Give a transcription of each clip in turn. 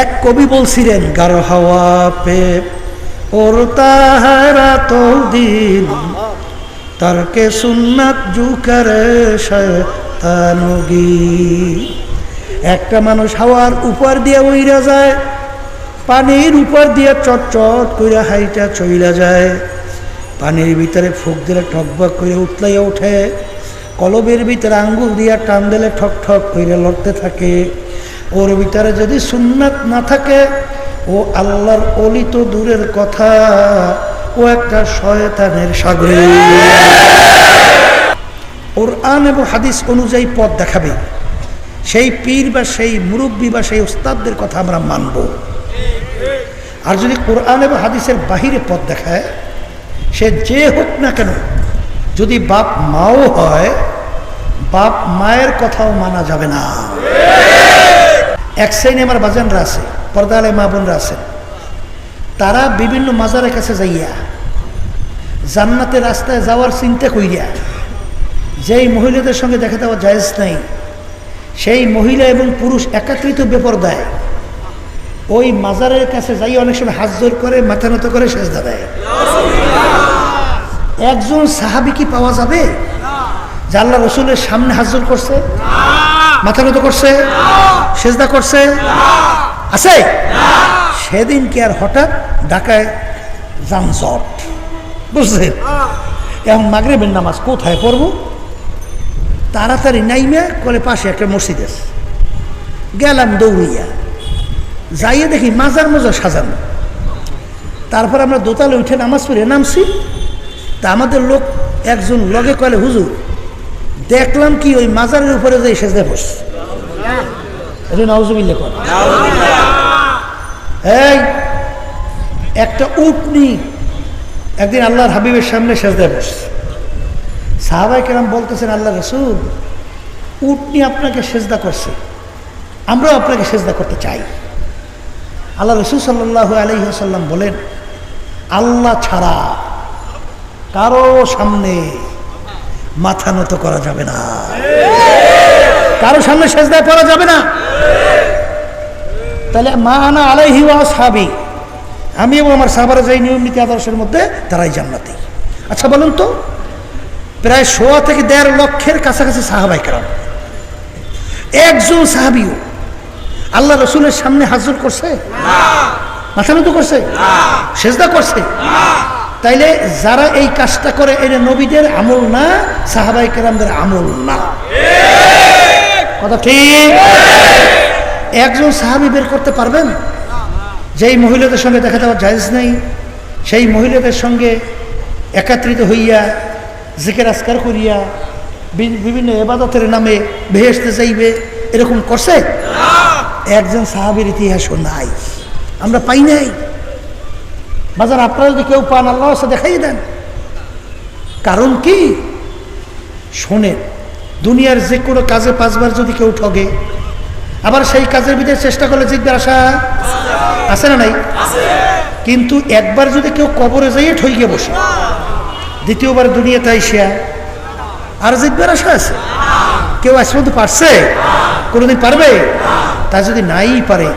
এক কবি বলছিলেন গার হাওয়া পে ওর তাহারা তো দিন। তারকে সুন্নাত জুকারে একটা মানুষ হাওয়ার উপর দিয়ে উইরা যায়, পানির উপর দিয়ে চটচট করে হাইটা চইলা যায়। পানির ভিতরে ফুক দিলে ঠকবক করে উতলাইয়া ওঠে, কলবের ভিতরে আঙ্গুল দিয়া টান দিলে ঠক ঠক করে লড়তে থাকে। ওর ভিতরে যদি সুন্নাত না থাকে, ও আল্লাহর অলি তো দূরের কথা, ও একটা শয়তানের সাগরে। ওর আন এবং হাদিস অনুযায়ী পথ দেখাবে। সেই পীর বা সেই মুরব্বী বা সেই ওস্তাদদের কথা আমরা মানব। আর যদি কোরআন এবং হাদিসের বাহিরে পথ দেখায়, সে যে হোক না কেন, যদি বাপ মাও হয়, বাপ মায়ের কথাও মানা যাবে না। এক শ্রেণি আমার বাজানরা আছে পর্দালে মা বোনরা আছেন তারা বিভিন্ন মাজারের কাছে যাইয়া জান্নাতের রাস্তায় যাওয়ার চিন্তা কইরা যেই মহিলাদের সঙ্গে দেখা দেওয়া জায়েজ নাই, সেই মহিলা এবং পুরুষ একাত্রিত বেপরদায় ওই মাজারের কাছে যাই অনেক সময় হাত জোর করে, মাথা নত করে সেজদা দেয়। একজন সাহাবি কি পাওয়া যাবে? যে আল্লাহ রসুলের সামনে হাজর করছে? মাথা নত করছে? সেজদা করছে? আছে? সেদিন কি আর হঠাৎ ঢাকায় যানজট। বুঝলেন এখন মাগরেবের নামাজ কোথায় পড়ব? তাড়াতাড়ি নাইমে করে পাশে একটা মসজিদ আছে। গেলাম দৌড়িয়া। যাইয়ে দেখি মাজার মজার সাজানো। তারপর আমরা দোতালে উঠে নামাজ পড়ে নামছি। তা আমাদের লোক একজন লগে কলে, হুজুর দেখলাম কি ওই মাজারের উপরে যে সেজদে বসছে এটা নওজুবিল্লে এই, একটা উটনি একদিন আল্লাহর হাবিবের সামনে সেজদে বসছে সাহাবাই কেরাম বলতেছেন আল্লাহ রসুল, উটনি আপনাকে সেজদা করছে। আমরাও আপনাকে সেজদা করতে চাই। আল্লাহ রসুল সাল্লাহ আলহিহাসাল্লাম বলেন, আল্লাহ ছাড়া কারও সামনে মাথা নত করা যাবে না। কারও সামনে সেজদায় পড়া যাবে না। তাহলে মা আনা আলাইহি ওয়া সাহাবি আমি এবং আমার সাহাবারা যাই নিয়ম নীতি আদর্শের মধ্যে তারাই জান্নাতি। আচ্ছা বলুন তো প্রায় সোয়া থেকে দেড় লক্ষের কাছাকাছি সাহাবাই কারাম। একজন সাহাবিও আল্লাহ রসুলের সামনে হাজির করছে? মাথা নত করছে? সেজদা করছে? তাইলে যারা এই কাজটা করে এটা নবীদের আমল না, সাহাবাই কেরামদের আমল না। কথা ঠিক? একজন সাহাবি বের করতে পারবেন? যেই মহিলাদের সঙ্গে দেখা দেওয়া জায়জ নেই, সেই মহিলাদের সঙ্গে একাত্রিত হইয়া জিকের আজকার করিয়া বিভিন্ন এবাদতের নামে ভেসতে যাইবে, এরকম করছে? একজন সাহাবির ইতিহাসও নাই। আমরা পাই নাই। বাজার আপনারা যদি কেউ পান আল্লাহ দেখাই দেন। কারণ কি? শোনেন, দুনিয়ার যে কোনো কাজে পাঁচবার যদি কেউ ঠগে, আবার সেই কাজের ভিতরে চেষ্টা করলে জিতবার আশা? আছে না নাই? কিন্তু একবার যদি কেউ কবরে যাইয়ে ঠইকে বসে, দ্বিতীয়বার দুনিয়াতে আইসিয়া, আর জিতবার আশা আছে? কেউ আজ পর্যন্ত পারছে? কোনোদিন পারবে? তা যদি নাই পারে,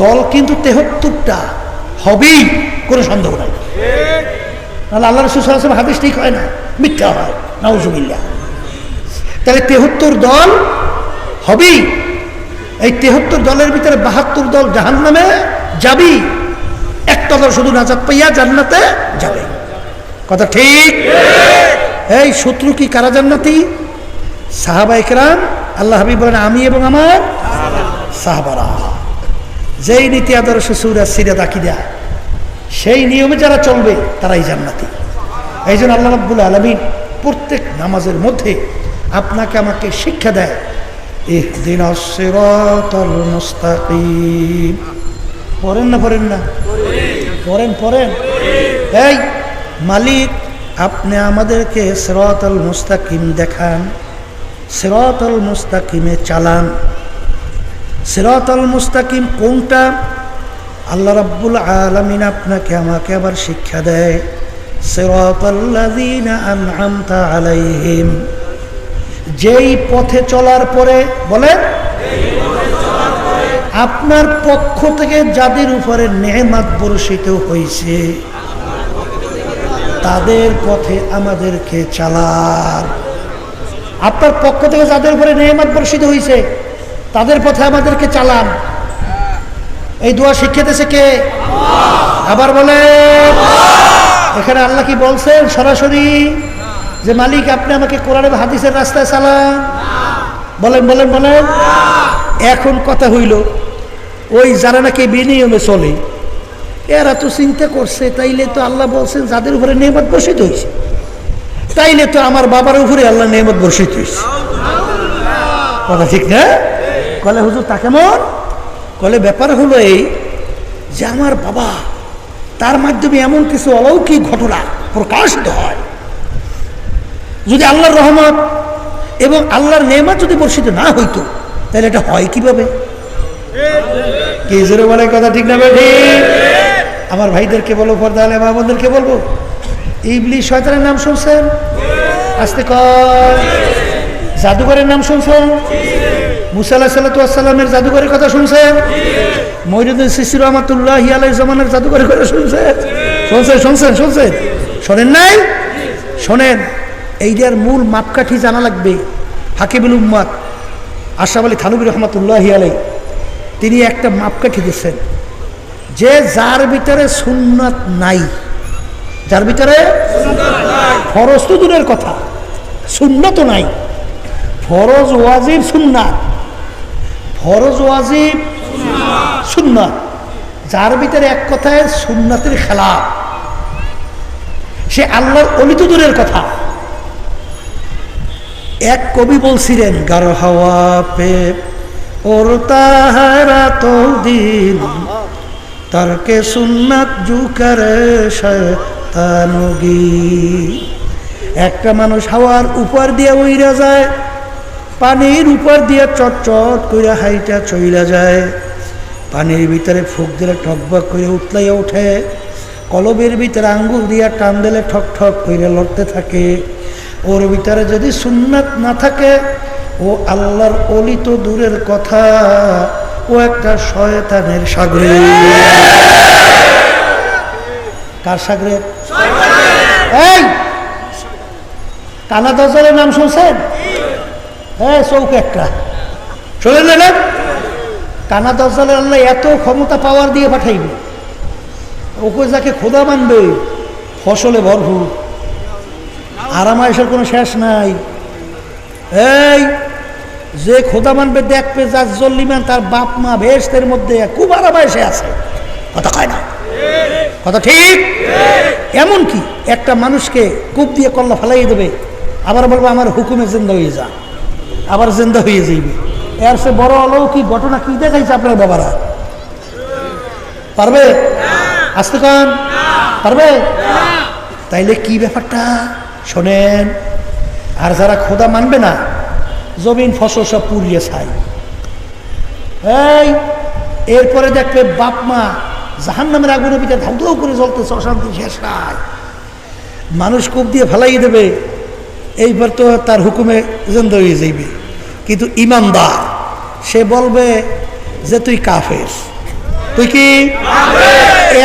দল কিন্তু তেহত্তরটা। হবেই কোনো সন্দেহ নাই। নাহলে আল্লাহ রসুল সাল্লাম হাদিস ঠিক হয় না, মিথ্যা হয় নাউজুবিল্লা তাহলে তেহত্তর দল হবেই এই তেহত্তর দলের ভিতরে বাহাত্তর দল জাহান নামে যাবি, একটা দল শুধু নাজাত পাইয়া জান্নাতে যাবে। কথা ঠিক? এই শত্রু কি কারা জান্নাতি? সাহাবা একরাম আল্লাহ হাবিব বলেন, আমি এবং আমার সাহাবারা। যেই নীতি আদর্শ সুরা সিরা দাকিদা সেই নিয়মে যারা চলবে, তারাই জান্নাতি। এই জন্য আল্লাহ রাব্বুল আলমিন প্রত্যেক নামাজের মধ্যে আপনাকে আমাকে শিক্ষা দেয় ইহদিন মুস্তাকিম। পড়েন না পড়েন না? পড়েন পড়েন? এই, মালিক, আপনি আমাদেরকে সিরাতাল মুস্তাকিম দেখান, সিরাতাল মুস্তাকিমে চালান। সিরাতাল মুস্তাকিম কোনটা? আল্লাহ রাব্বুল আলামিন আপনাকে আমাকে আবার শিক্ষা দেয়। আলাইহিম। যেই পথে চলার পরে বলে আপনার পক্ষ থেকে যাদের উপরে নেমাত বর্ষিত হয়েছে তাদের পথে আমাদেরকে চালান। আপনার পক্ষ থেকে যাদের উপরে নেমাত বর্ষিত হয়েছে তাদের পথে আমাদেরকে চালান। এই দোয়া শিক্ষা দিয়েছে কে? আবার বলে, এখানে আল্লাহ কি বলছেন? সরাসরি যে মালিক, আপনি আমাকে কোরআন হাদিসের রাস্তায় চালান। বলেন বলেন বলেন। এখন কথা হইল, ওই যারা নাকি বিনিয়মে চলে, এরা তো চিন্তা করছে, তাইলে তো আল্লাহ বলছেন, যাদের উপরে নেমত বসিত হয়েছে, তাইলে তো আমার বাবার উপরে আল্লাহ নেমত বসিত হয়েছে। কথা ঠিক না? কলে হুজুর, তা কেমন? কলে ব্যাপার হলো এই যে আমার বাবা, তার মাধ্যমে এমন কিছু অলৌকিক ঘটনা প্রকাশিত হয়। যদি আল্লাহর রহমত এবং আল্লাহর নেমত যদি বর্ষিত না হইতো, তাহলে এটা হয় কীভাবে? কি জোরে বলে কথা ঠিক না আমার ভাইদেরকে বলো পর্দা আলে মামনদেরকে বলব। ইবলি শয়তানের নাম শুনছেন? আসতে কর জাদুঘরের নাম শুনছেন? মুসা আল্লাহ সাল্লামের জাদুঘরের কথা শুনছেন মহিরুদ্দিন শিশির রহমতুল্লাহ আলাই জমানের জাদুঘরের কথা শুনছেন শুনছেন শুনছেন শুনছেন শোনেন নাই? শোনেন এইটার মূল মাপকাঠি জানা লাগবে হাকিবুল উম্মাদ, আশরাফ আলী থানুবি রহমতুল্লাহ আলাই তিনি একটা মাপকাঠি দিচ্ছেন। যে যার ভিতরে সুন্নাত নাই, যার ভিতরে ফরজ তো দূরের কথা সুন্নত নাই, ফরজ, ওয়াজিব, সুন্নাত। ফরজ ওয়াজিব সুন্নাত। যার ভিতরে এক কথায় সুন্নাতের খেলা সে আল্লাহর অলিত দূরের কথা। এক কবি বলছিলেন গার হাওয়া পে ওর তাহারা তো দিন তারকে সুন্নাত জুকারে একটা মানুষ হাওয়ার উপর দিয়ে উইরা যায়। পানির উপর দিয়ে চট চট করে হাইটা চইলা যায়। পানির ভিতরে ফুক দিলে টকবক করে উতলাইয়া ওঠে। কলবের ভিতরে আঙ্গুল দিয়া টান দিলে ঠক ঠক করে লড়তে থাকে। ওর ভিতরে যদি সুন্নাত না থাকে ও আল্লাহর অলি তো দূরের কথা। ও একটা শয়তানের সাগরে। কার সাগরে? এই! কানা দজলের নাম শুনছেন? হ্যাঁ চৌক একটা। শুনে নিলেন কানা দজলের আল্লাহ এত ক্ষমতা পাওয়ার দিয়ে পাঠাইবে। ওকে যাকে খোদা মানবে, ফসলে ভরপুর। আরামায়েশের কোনো শেষ নাই। এই, যে খোদা মানবে দেখবে যার জল্লিমান তার বাপ মা ভেস্তের মধ্যে খুব আরামায়েশে আছে। কথা কয় না? কথা ঠিক? এমন কি? একটা মানুষকে কূপ দিয়ে কল্লা ফেলাই দেবে। আবার বলব, আমার হুকুমে জিন্দা হয়ে যা। আবার জিন্দা হয়ে যাইবে। এর সে বড় অলৌকিক ঘটনা কি দেখাইছে আপনার বাবারা? পারবে? আসতে কন? পারবে? তাইলে কি ব্যাপারটা? শোনেন, আর যারা খোদা মানবে না, জমিন, ফসল সব পুড়িয়ে ছাই। এই, এরপরে দেখবে বাপ মা জাহান নামের আগুনের ভিতরে ধাউ ধাউ করে জ্বলতেছে, অশান্তি শেষ নাই। মানুষ কূপ দিয়ে ফেলাই দেবে, এইবার তো তার হুকুমে জেন্দ হয়ে যাইবে। কিন্তু ইমানদার সে বলবে যে তুই কাফের। তুই কি?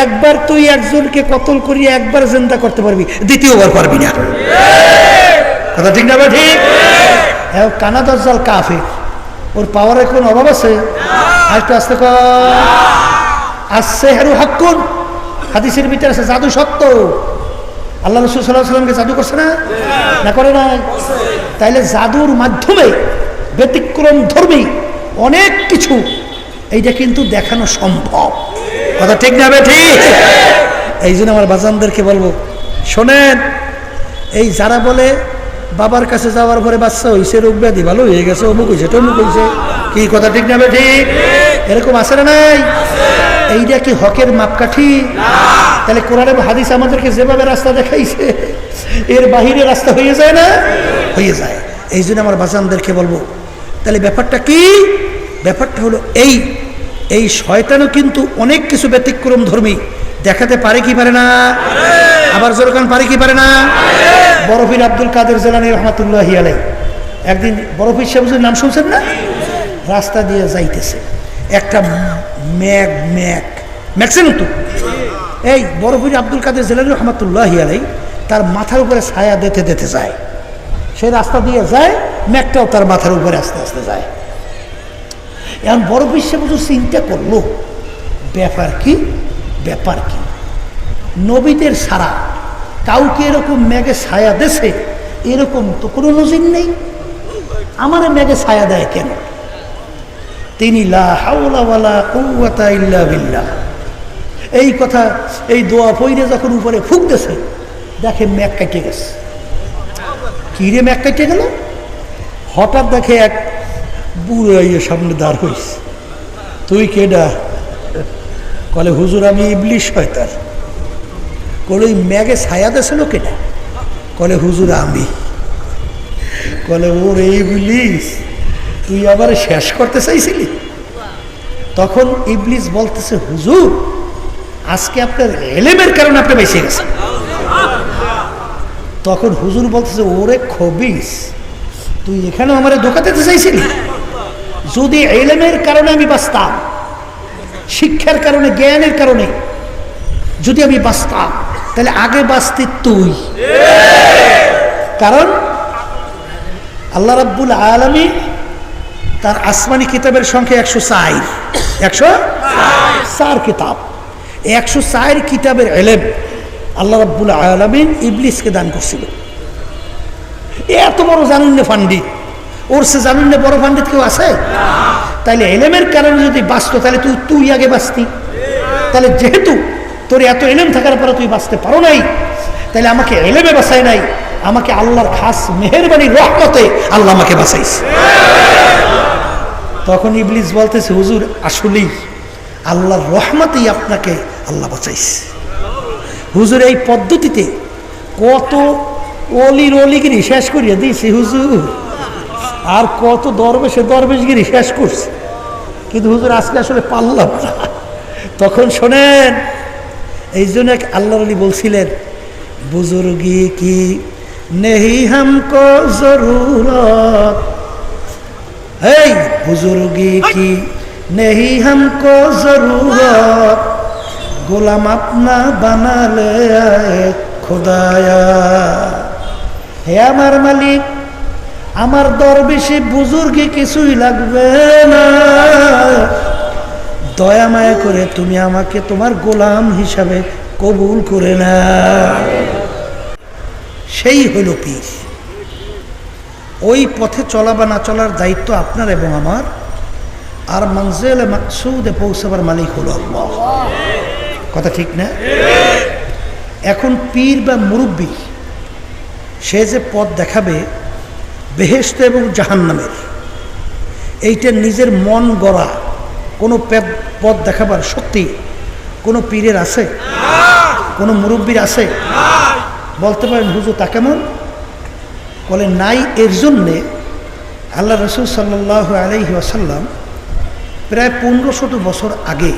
একবার তুই একজনকে কতল করিয়ে একবার জিন্দা করতে পারবি দ্বিতীয়বার পারবি না। কথা ঠিক না ঠিক? হ্যাঁ কানা দজ্জাল কাফের। ওর পাওয়ারের কোনো অভাব আছে? আর একটু আস্তে কর। আসছে হেরু হাক্কুন। হাদিসের ভিতরে আছে জাদু সত্য। আল্লাহ রসুল সাল্লাহ সাল্লামকে জাদু করছে না? না। করে না তাইলে জাদুর মাধ্যমে ব্যতিক্রম ধর্মী অনেক কিছু, এইটা কিন্তু দেখানো সম্ভব। কথা ঠিক না ঠিক? এই জন্য আমার বাজানদেরকে বলব, শোনেন, এই যারা বলে বাবার কাছে যাওয়ার পরে বাচ্চা হয়েছে রোগ ব্যাধি ভালো হয়ে গেছে, অমুক হয়েছে টমুক হয়েছে কি কথা ঠিক না ঠিক? এরকম আছে না নাই? এইটা কি হকের মাপকাঠি? তাহলে কোরআনে হাদিস আমাদেরকে যেভাবে রাস্তা দেখাইছে, এর বাহিরে রাস্তা হয়ে যায় না? হয়ে যায়। এই জন্য আমার বাজানদেরকে বলব তাহলে ব্যাপারটা কি? ব্যাপারটা হলো এই এই শয়তানও কিন্তু অনেক কিছু ব্যতিক্রম ধর্মী। দেখাতে পারে কি পারে না? আবার জোরকান পারে কি পারে না? বরফির আব্দুল কাদের জেলানি রহমাতুল্লাহ আলাই একদিন বরফির সাহেবের নাম শুনছেন না? রাস্তা দিয়ে যাইতেছে। একটা ম্যাগ ম্যাগ। ম্যাক্সিমাম তো। এই বরফির আব্দুল কাদের জেলানি রহমতুল্লাহ আলাই তার মাথার উপরে ছায়া দিতে দিতে যায়। সে রাস্তা দিয়ে যায় ম্যাগটাও তার মাথার উপরে আস্তে আস্তে যায়। এখন বড় বিশ্বে বুঝু চিন্তা করল, ব্যাপার কি? ব্যাপার কি? নবীদের সারা কাউকে এরকম মেঘে ছায়া দেশে এরকম তো কোনো নজির নেই। আমার মেঘে ছায়া দেয় কেন? তিনি এই কথা, এই দোয়া পইরে যখন উপরে ফুকতেছে, দেখে ম্যাক কেটে গেছে। কি রে ম্যাক কেটে গেল? হঠাৎ দেখে এক বুড়ো ইয়ে সামনে দাঁড় হইস তুই কেডা? কলে, হুজুর, আমি ইবলিশ শয়তান কলে, ওই ম্যাগে ছায়া দেছিল কেডা? কলে, হুজুর, আমি। কলে, ওর ইবলিশ, তুই আবার শেষ করতে চাইছিলি? তখন ইবলিস বলতেছে, হুজুর, আজকে আপনার এলেমের কারণে আপনি বেঁচে গেছেন। তখন হুজুর বলতেছে, ওরে খবিস তুই এখানে আমার ধোকা দিতে চাইছিলি? যদি এলেমের কারণে আমি বাঁচতাম, শিক্ষার কারণে, জ্ঞানের কারণে যদি আমি বাঁচতাম, তাহলে আগে বাঁচতি তুই। কারণ আল্লাহ রাব্বুল আলমী তার আসমানি কিতাবের সংখ্যা একশো চার। একশো চার কিতাব। একশো চার কিতাবের এলেম আল্লাহ রাব্বুল আলমিন ইবলিসকে দান করছিল। এত বড় জানুন্নে ফান্ডিত ওর সে জানুন্নে বড় ফান্ডিত কেউ আছে? তাইলে এলেমের কারণে যদি বাঁচত তাহলে তুই তুই আগে বাঁচতি। তাহলে যেহেতু তোর এত এলেম থাকার পরে তুই বাঁচতে পারো নাই তাহলে আমাকে এলেমে বাঁচায় নাই। আমাকে আল্লাহর খাস মেহরবানি রহমতে আল্লাহ আমাকে বাঁচাইছে। তখন ইবলিস বলতেছে, হুজুর, আসলেই আল্লাহর রহমতেই আপনাকে আল্লাহ বাঁচাইছে। হুজুর, এই পদ্ধতিতে কত অলির অলিগিরি শেষ করিয়া দিয়েছি, হুজুর। আর কত দরবেশে দরবেশগিরি শেষ করছে। কিন্তু হুজুর, আজকে আসলে পারলাম না। তখন শোনেন, এই জন্য এক আল্লাহ আলী বলছিলেন, বুজুর্গি কি নেহি হামকো জরুরত? এই বুজুর্গি কি নেহি হামকো জরুরত? গোলাম আপনা বানালে খোদায়া। হে আমার মালিক, আমার দরবেশে বুজুর্গে কিছুই লাগবে না। দয়া মায়া করে তুমি আমাকে তোমার গোলাম হিসাবে কবুল করে না সেই হইল পীর। ওই পথে চলা বা না চলার দায়িত্ব আপনার এবং আমার। আর মঞ্জেল মাকসুদে পৌঁছাবার মালিক হলো কথা ঠিক না? এখন পীর বা মুরব্বী সে যে পথ দেখাবে বেহেস্ত এবং জাহান্নামের। এইটা নিজের মন গড়া কোনো পথ দেখাবার শক্তি কোনো পীরের আছে? কোনো মুরব্বীর আছে? বলতে পারেন, হুজুর, তা কেমন? বলে, নাই, এর জন্যে আল্লাহ রসুল সাল্লাহ আলহি আসাল্লাম প্রায় পনেরো শত বছর আগে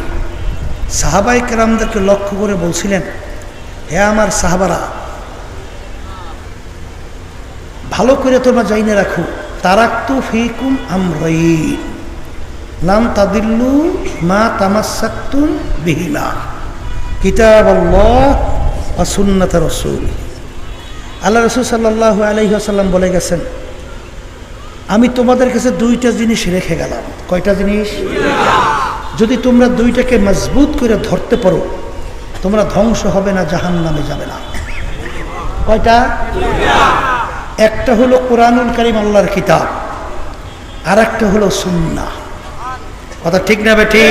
সাহাবাই কেরামদেরকে লক্ষ্য করে বলছিলেন, হে আমার সাহাবারা ভালো করে তোমরা যাইনে রাখো। তারাক্তু ফিকুম আমরাইন। লাম তাদিল্লু মা তামাসাক্তুম বিহিমা। কিতাব আল্লাহ রসুল। আল্লাহ রসুল সাল্লাহ আলহি আসাল্লাম বলে গেছেন, আমি তোমাদের কাছে দুইটা জিনিস রেখে গেলাম। কয়টা জিনিস? যদি তোমরা দুইটাকে মজবুত করে ধরতে পারো, তোমরা ধ্বংস হবে না জাহান নামে যাবে না। কয়টা? একটা হলো কোরআনুল করিম, আল্লাহর কিতাব আর একটা হলো সুন্না কথা ঠিক না বেঠি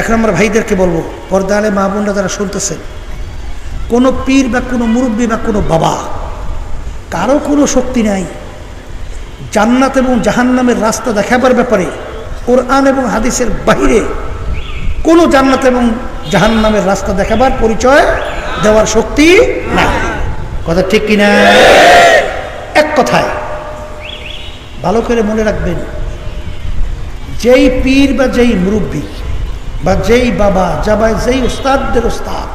এখন আমরা ভাইদেরকে বলব, পর্দা আলে মা বোনরা যারা শুনতেছেন কোনো পীর বা কোনো মুরব্বী বা কোনো বাবা, কারও কোনো শক্তি নাই। জান্নাত এবং জাহান্নামের রাস্তা দেখাবার ব্যাপারে কোরআন এবং হাদিসের বাহিরে কোনো জান্নাত এবং জাহান্নামের রাস্তা দেখাবার পরিচয় দেওয়ার শক্তি নাই। কথা ঠিক কিনা? এক কথায় ভালো করে মনে রাখবেন যেই পীর বা যেই মুরব্বী বা যেই বাবা যাবা যেই ওস্তাদদের ওস্তাদ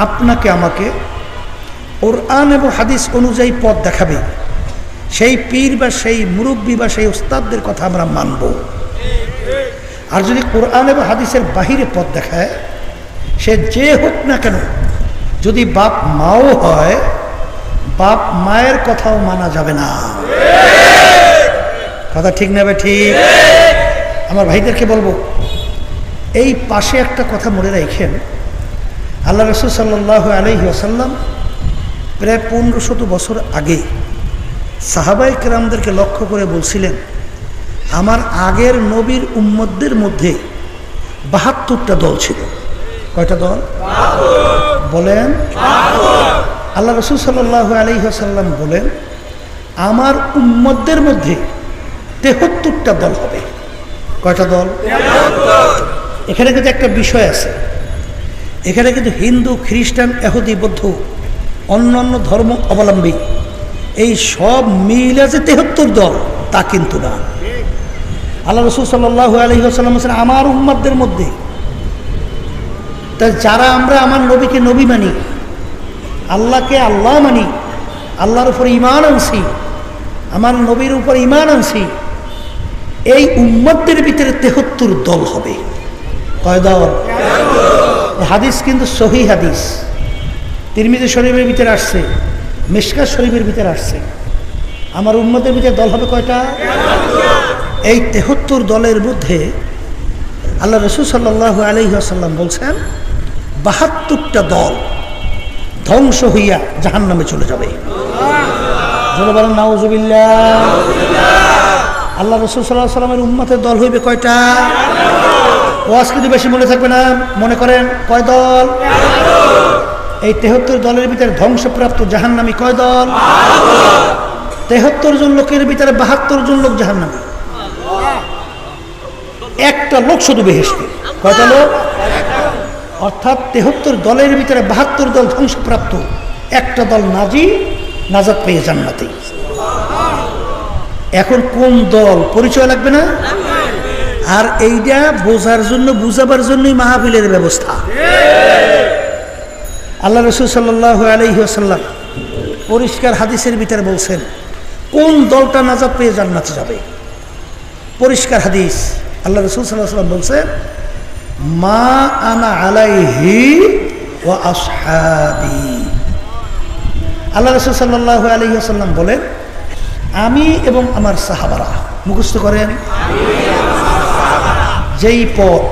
আপনাকে আমাকে কোরআন এবং হাদিস অনুযায়ী পথ দেখাবে। সেই পীর বা সেই মুরব্বী বা সেই ওস্তাদদের কথা আমরা মানব। আর যদি কোরআন এবং হাদিসের বাহিরে পথ দেখায় সে যে হোক না কেন যদি বাপ মাও হয়, বাপ মায়ের কথাও মানা যাবে না। কথা ঠিক নেবে ঠিক? আমার ভাইদেরকে বলব, এই পাশে একটা কথা মনে রাখেন, আল্লাহ রসুল সাল্লাহ আলহি আসাল্লাম প্রায় পনেরো শত বছর আগে সাহাবাই কেরামদেরকে লক্ষ্য করে বলছিলেন, আমার আগের নবীর উম্মতদের মধ্যে বাহাত্তরটা দল ছিল। কয়টা দল? বলেন? আল্লাহ রসুল সাল্লাহ বলেন, আমার উম্মতদের মধ্যে তেহত্তরটা দল হবে। কয়টা দল? এখানে কিন্তু একটা বিষয় আছে। এখানে কিন্তু হিন্দু, খ্রিস্টান এহুদি বৌদ্ধ, অন্য অন্য ধর্ম অবলম্বী, এই সব মিলে যে তেহত্তর দল, তা কিন্তু না। আল্লাহ রসুল সাল্লাহ আলহিহাসাল্লাম আমার উম্মাদদের মধ্যে তা যারা আমরা আমার নবীকে নবী মানি, আল্লাহকে আল্লাহ মানি, আল্লাহর উপর ইমান আনছি, আমার নবীর উপর ইমান আনছি, এই উম্মতদের ভিতরে তেহত্তর দল হবে। কয় হাদিস কিন্তু সহি হাদিস। তিরমিজি শরীফের ভিতরে আসছে মিশকার শরীফের ভিতরে আসছে। আমার উম্মতের ভিতরে দল হবে কয়টা? এই তেহত্তর দলের মধ্যে আল্লাহ রসুল সাল্লাহ আলহিহাসাল্লাম বলছেন বাহাত্তরটা দল ধ্বংস হইয়া জাহান নামে চলে যাবে। আল্লাহ রসুল সাল্লাহ সাল্লামের উম্মতের দল হইবে কয়টা? ওয়াজ কিন্তু বেশি মনে থাকবে না, মনে করেন, কয় দল? এই তেহত্তর দলের ভিতরে ধ্বংসপ্রাপ্ত জাহান্নামী কয় দল? তেহত্তর জন লোকের ভিতরে বাহাত্তর জন লোক জাহান্নামী। একটা লোক শুধু বেহেস্তে কয়টা লোক? অর্থাৎ তেহত্তর দলের ভিতরে বাহাত্তর দল ধ্বংসপ্রাপ্ত। একটা দল নাজি নাজাদ পেয়ে জান্নাতে। এখন কোন দল? পরিচয় লাগবে না? আর এইটা বোঝার জন্য, বুঝাবার জন্যই মাহফিলের ব্যবস্থা। আল্লাহ রসুল সাল্লাহ আলহিহাসাল্লাম পরিষ্কার হাদিসের ভিতরে বলছেন, কোন দলটা নাজাদ পেয়ে জান্নাতে যাবে? পরিষ্কার হাদিস। আল্লাহ রসুল সাল্লাহ সাল্লাম বলছেন মা আনা আলাইহি ও আসহাবি। আল্লাহ রসুল সাল্লাহ বলেন, আমি এবং আমার সাহাবারা, মুখস্থ করেন, যেই পথ,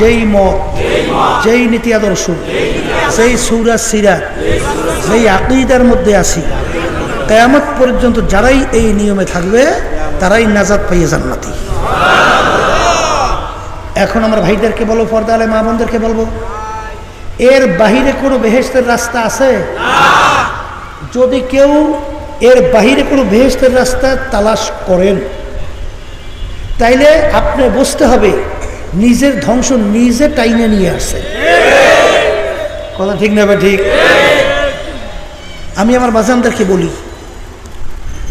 যেই মত, যেই নীতি আদর্শ, যেই সৌরা সিরাত, যেই আকিদার মধ্যে আছি, কেয়ামত পর্যন্ত যারাই এই নিয়মে থাকবে, তারাই নাজাদ পাইয়ে জান্নাতি। এখন আমার ভাইদেরকে বলব পর্দা আলে মা বোনদেরকে বলব, এর বাহিরে কোনো বেহেস্তের রাস্তা আছে? যদি কেউ এর বাহিরে কোনো বেহেস্তের রাস্তা তালাশ করেন, তাইলে আপনি বুঝতে হবে, নিজের ধ্বংস নিজে টাইনে নিয়ে আসে কথা ঠিক নেবে ঠিক? আমি আমার বাজানদেরকে বলি,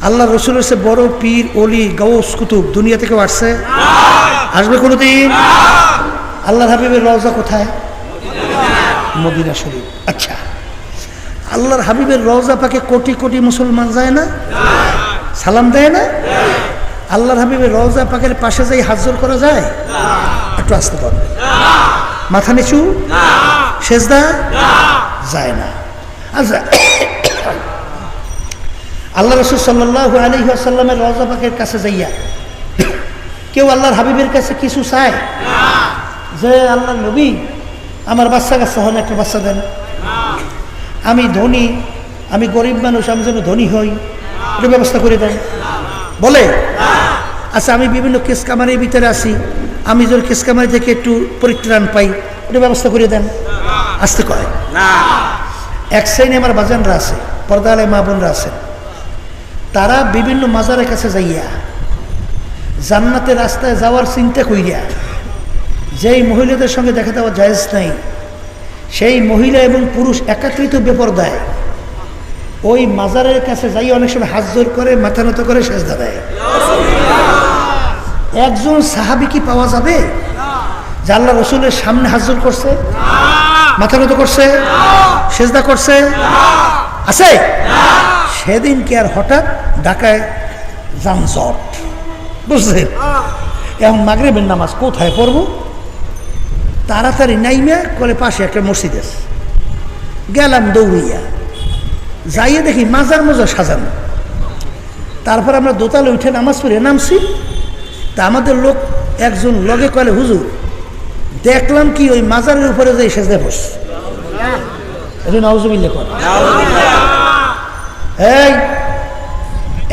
আল্লাহ রসুল হচ্ছে বড় পীর, অলি গৌস কুতুব দুনিয়া থেকে আসছে? আসবে কোনোদিন? আল্লাহ হাবিবের রওজা কোথায়? মদিনা শরীফ। আচ্ছা আল্লাহর হাবিবের রওজা পাকে কোটি কোটি মুসলমান যায় না? সালাম দেয় না? আল্লাহর হাবিবের রওজা পাকের পাশে যাই হাজর করা যায়? একটু আসতে পারবে মাথা নিচু? সেজদা? যায় না। আচ্ছা আল্লাহ রসুল সাল্লাহ আলী রওজা পাকের কাছে যাইয়া কেউ আল্লাহর হাবিবের কাছে কিছু চায়? যে আল্লাহ নবী আমার বাচ্চা কাচ্চা হন একটা বাচ্চা দেন। আমি ধনী আমি গরিব মানুষ আমি যেন ধনী হই এটা ব্যবস্থা করে দেন। বলে আচ্ছা আমি বিভিন্ন কেস কামারির ভিতরে আছি আমি যদি কেস কামারি থেকে একটু পরিত্রাণ পাই এটা ব্যবস্থা করে দেন। আসতে কয়। এক শ্রেণি আমার বাজানরা আছে পর্দালয় মা বোনরা আছেন। তারা বিভিন্ন মাজারের কাছে যাইয়া জান্নাতের রাস্তায় যাওয়ার চিন্তা কইয়া যেই মহিলাদের সঙ্গে দেখা দেওয়া জায়েজ নাই, সেই মহিলা এবং পুরুষ একাকৃত বেপরদায় ওই মাজারের কাছে যাই অনেক সময় হাত জোর করে, মাথা নত করে সেজদা দেয়। একজন সাহাবি কি পাওয়া যাবে? আল্লাহ রসুলের সামনে হাত জোর করছে, মাথা নত করছে, সেজদা করছে? আছে? সেদিন কি আর হঠাৎ ঢাকায় যানজট। বুঝলেন এখন মাগরেবের নামাজ কোথায় পড়ব? তাড়াতাড়ি নাইমে কলে পাশে একটা মসজিদ আছে। গেলাম দৌড়িয়া। যাইয়ে দেখি মাজার মজার সাজানো। তারপর আমরা দোতালে উঠে নামাজ পড়ে নামছি। তা আমাদের লোক একজন লগে কলে হুজুর দেখলাম কি ওই মাজারের উপরে যে সেজে বস এটা নওজবিল্লে কর এই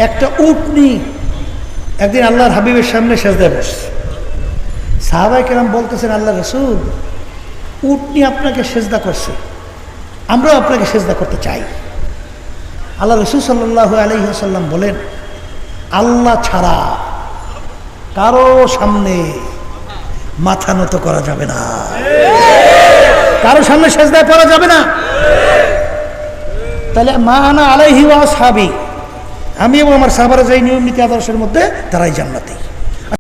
একটা উটনি একদিন আল্লাহর হাবিবের সামনে সেজদে বস সাহাবাই কেরাম বলতেছেন আল্লাহ রসুল, উটনি আপনাকে সেজদা করছে। আমরাও আপনাকে সেজদা করতে চাই। আল্লাহ রসুল সাল্লাহ আলহিহাসাল্লাম বলেন, আল্লাহ ছাড়া কারও সামনে মাথা নত করা যাবে না। কারও সামনে সেজদায় পড়া যাবে না। তাহলে, মা আনা আলাইহি ওয়া সাহাবি আমি এবং আমার সাহাবারা যাই নিয়ম নীতি আদর্শের মধ্যে তারাই জান্নাতি।